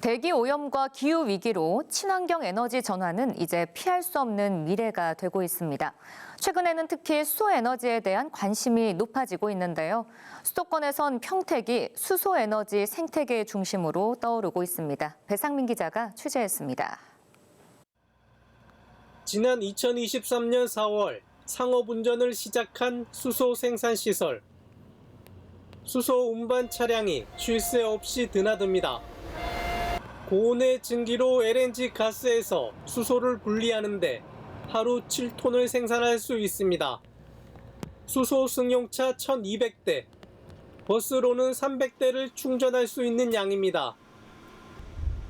대기 오염과 기후 위기로 친환경 에너지 전환은 이제 피할 수 없는 미래가 되고 있습니다. 최근에는 특히 수소 에너지에 대한 관심이 높아지고 있는데요. 수도권에선 평택이 수소 에너지 생태계 중심으로 떠오르고 있습니다. 배상민 기자가 취재했습니다. 지난 2023년 4월 상업 운전을 시작한 수소 생산 시설. 수소 운반 차량이 쉴 새 없이 드나듭니다. 고온의 증기로 LNG 가스에서 수소를 분리하는데 하루 7톤을 생산할 수 있습니다. 수소 승용차 1200대, 버스로는 300대를 충전할 수 있는 양입니다.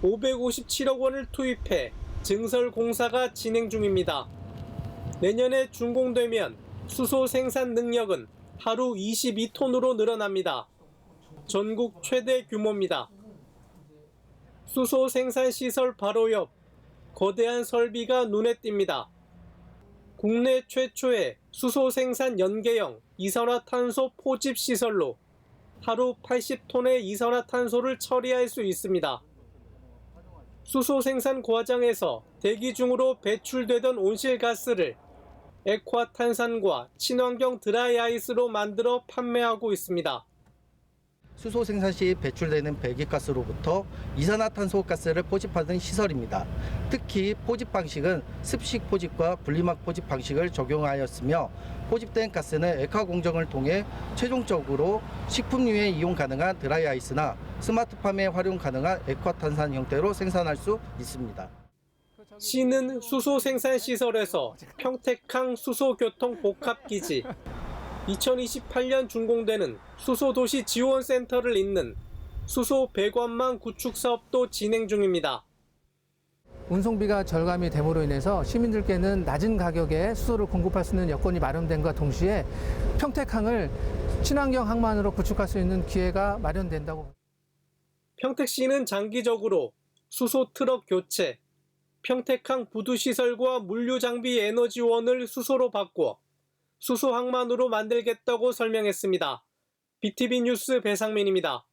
557억 원을 투입해 증설 공사가 진행 중입니다. 내년에 준공되면 수소 생산 능력은 하루 22톤으로 늘어납니다. 전국 최대 규모입니다. 수소 생산 시설 바로 옆 거대한 설비가 눈에 띕니다. 국내 최초의 수소 생산 연계형 이산화탄소 포집 시설로 하루 80톤의 이산화탄소를 처리할 수 있습니다. 수소 생산 과정에서 대기 중으로 배출되던 온실가스를 액화탄산과 친환경 드라이아이스로 만들어 판매하고 있습니다. 수소 생산 시 배출되는 배기가스로부터 이산화탄소 가스를 포집하는 시설입니다. 특히 포집 방식은 습식 포집과 분리막 포집 방식을 적용하였으며 포집된 가스는 액화 공정을 통해 최종적으로 식품류에 이용 가능한 드라이 아이스나 스마트팜에 활용 가능한 액화탄산 형태로 생산할 수 있습니다. 시는 수소 생산 시설에서 평택항 수소교통 복합기지 2028년 준공되는 수소도시 지원센터를 잇는 수소 배관망 구축 사업도 진행 중입니다. 운송비가 절감이 됨으로 인해서 시민들께는 낮은 가격에 수소를 공급할 수 있는 여건이 마련된과 동시에 평택항을 친환경 항만으로 구축할 수 있는 기회가 마련된다고 평택시는 장기적으로 수소 트럭 교체, 평택항 부두 시설과 물류 장비 에너지원을 수소로 바꿔 수소 항만으로 만들겠다고 설명했습니다. BTV 뉴스 배상민입니다.